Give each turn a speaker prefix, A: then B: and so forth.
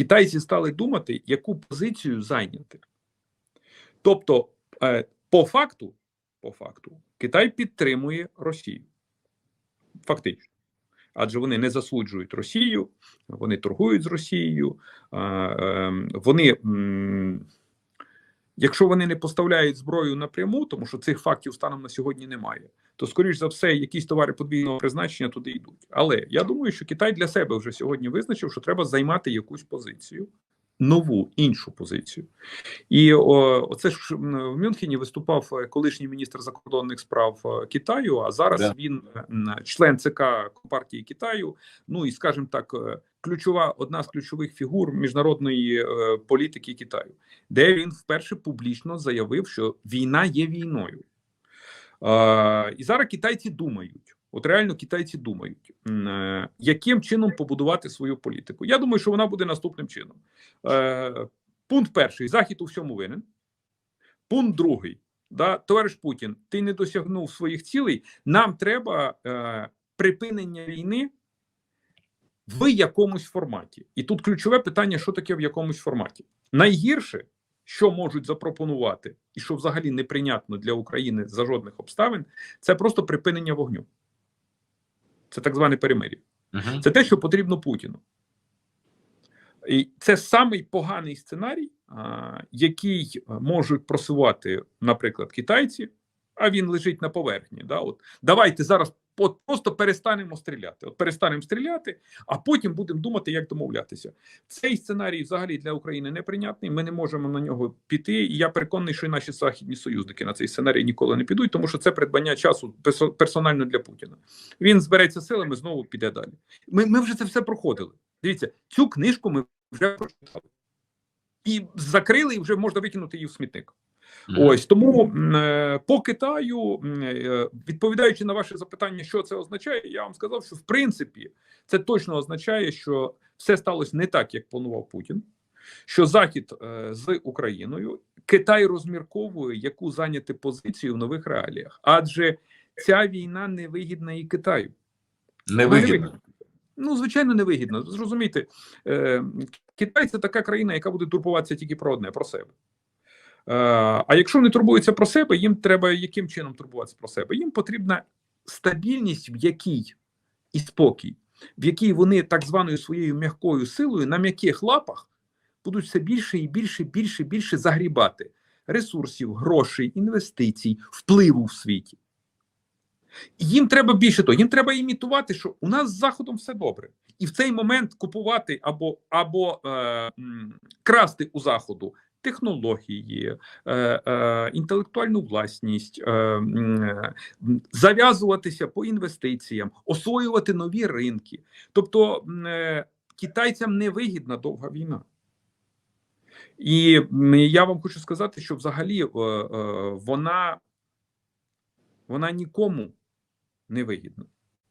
A: китайці стали думати, яку позицію зайняти. Тобто, е, по факту, по факту, Китай підтримує Росію. Фактично. Адже вони не засуджують Росію, вони торгують з Росією, е, е, вони. Якщо вони не поставляють зброю напряму, тому що цих фактів станом на сьогодні немає, то скоріш за все якісь товари подвійного призначення туди йдуть. Але я думаю, що Китай для себе вже сьогодні визначив, що треба займати якусь позицію, нову іншу позицію. І о, оце ж в Мюнхені виступав е, колишній міністр закордонних справ е, Китаю. А зараз
B: Да.
A: він е, член ЦК партії Китаю. Ну і скажімо так, ключова одна з ключових фігур міжнародної е, політики Китаю, де він вперше публічно заявив, що війна є війною. І зараз китайці думають. От реально китайці думають, е, яким чином побудувати свою політику. Я думаю, що вона буде наступним чином. Е, пункт перший: Захід у всьому винен. Пункт другий. Да, товариш Путін, ти не досягнув своїх цілей. Нам треба припинення війни в якомусь форматі. І тут ключове питання: що таке в якомусь форматі? Найгірше, що можуть запропонувати, і що взагалі неприйнятно для України за жодних обставин, це просто припинення вогню. Це так зване перемир'я.
B: Мгм.
A: Це те, що потрібно Путіну. І це самий поганий сценарій, а, який можуть просувати, наприклад, китайці, а він лежить на поверхні. Да? От, давайте зараз от просто перестанемо стріляти. От перестанемо стріляти, а потім будемо думати, як домовлятися. Цей сценарій взагалі для України неприйнятний. Ми не можемо на нього піти. І я переконаний, що і наші західні союзники на цей сценарій ніколи не підуть, тому що це придбання часу персонально для Путіна. Він збереться силами, знову піде далі. Ми, ми вже це все проходили. Дивіться, цю книжку ми вже прочитали. І закрили, і вже можна викинути її в смітник. Ось тому е, по Китаю, е, відповідаючи на ваше запитання, що це означає, я вам сказав, що в принципі це точно означає, що все сталося не так, як планував Путін. Що Захід е, з Україною Китай розмірковує, яку зайняти позицію в нових реаліях, адже ця війна не вигідна і Китаю. Вона
B: Невигідно.
A: Ну, звичайно, невигідно. Зрозумійте, е, Китай це така країна, яка буде турбуватися тільки про одне про себе. Е, а якщо вони турбуються про себе, їм треба яким чином турбуватися про себе? Їм потрібна стабільність, в якій і спокій, в якій вони так званою своєю м'якою силою на м'яких лапах будуть все більше і більше, більше, більше загрібати ресурсів, грошей, інвестицій, впливу в світі. Їм треба більше того, їм треба імітувати, що у нас з заходом все добре, і в цей момент купувати або або е, красти у заходу технології, е, е, інтелектуальну власність, е, зав'язуватися по інвестиціям, освоювати нові ринки. Тобто китайцям не вигідна довга війна. І я вам хочу сказати, що взагалі вона, вона нікому не вигідна.